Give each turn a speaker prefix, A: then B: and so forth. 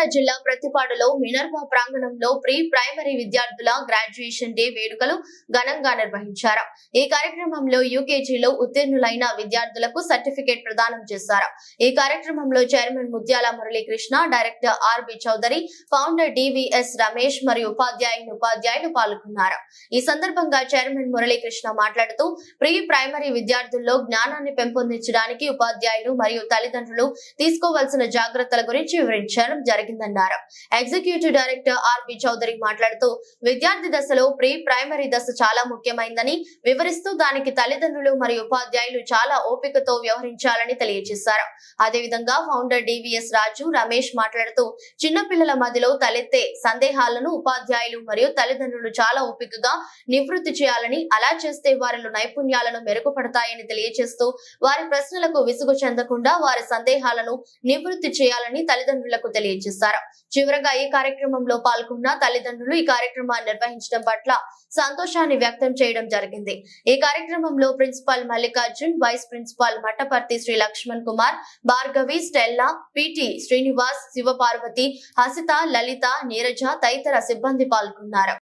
A: కాకినాడ జిల్లా ప్రతిపాడులో మినర్వా ప్రాంగణంలో ప్రీ ప్రైమరీ విద్యార్థుల గ్రాడ్యుయేషన్ డే వేడుకలు ఘనంగా నిర్వహించారు. ఈ కార్యక్రమంలో యూకేజీలో ఉత్తీర్ణులైన విద్యార్థులకు సర్టిఫికేట్ ప్రదానం చేశారు. ఈ కార్యక్రమంలో chairman Mutyala Muralikrishna director RB Chowdary founder DVS Ramesh మరియు ఉపాధ్యాయుని ఉపాధ్యాయులు పాల్గొన్నారు. ఈ సందర్భంగా చైర్మన్ మురళీకృష్ణ మాట్లాడుతూ ప్రీ ప్రైమరీ విద్యార్థుల్లో జ్ఞానాన్ని పెంపొందించడానికి ఉపాధ్యాయులు మరియు తల్లిదండ్రులు తీసుకోవాల్సిన జాగ్రత్తల గురించి వివరించడం జరిగింది జరిగిందన్నారు ఎగ్జిక్యూటివ్ డైరెక్టర్ ఆర్బి చౌదరి మాట్లాడుతూ విద్యార్థి దశలో ప్రీ ప్రైమరీ దశ చాలా ముఖ్యమైందని వివరిస్తూ దానికి తల్లిదండ్రులు మరియు ఉపాధ్యాయులు చాలా ఓపికతో వ్యవహరించాలని తెలియజేశారు. అదేవిధంగా ఫౌండర్ డివిఎస్ రాజు రమేష్ మాట్లాడుతూ చిన్నపిల్లల మధ్యలో తలెత్తే సందేహాలను ఉపాధ్యాయులు మరియు తల్లిదండ్రులు చాలా ఓపికగా నివృత్తి చేయాలని అలా చేస్తే వారిలో నైపుణ్యాలను మెరుగుపడతాయని తెలియజేస్తూ వారి ప్రశ్నలకు విసుగు చెందకుండా వారి సందేహాలను నివృత్తి చేయాలని తల్లిదండ్రులకు తెలియజేశారు. చివరగా ఈ కార్యక్రమంలో పాల్గొన్న తల్లిదండ్రులు ఈ కార్యక్రమాన్ని నిర్వహించడం పట్ల సంతోషాన్ని వ్యక్తం చేయడం జరిగింది. ఈ కార్యక్రమంలో principal Mallikarjun vice principal Mattaparthi Sri Lakshman Kumar Bhargavi Stella PT Srinivas Sivaparvathi Hasitha Lalitha Neeraja తదితర సిబ్బంది పాల్గొన్నారు.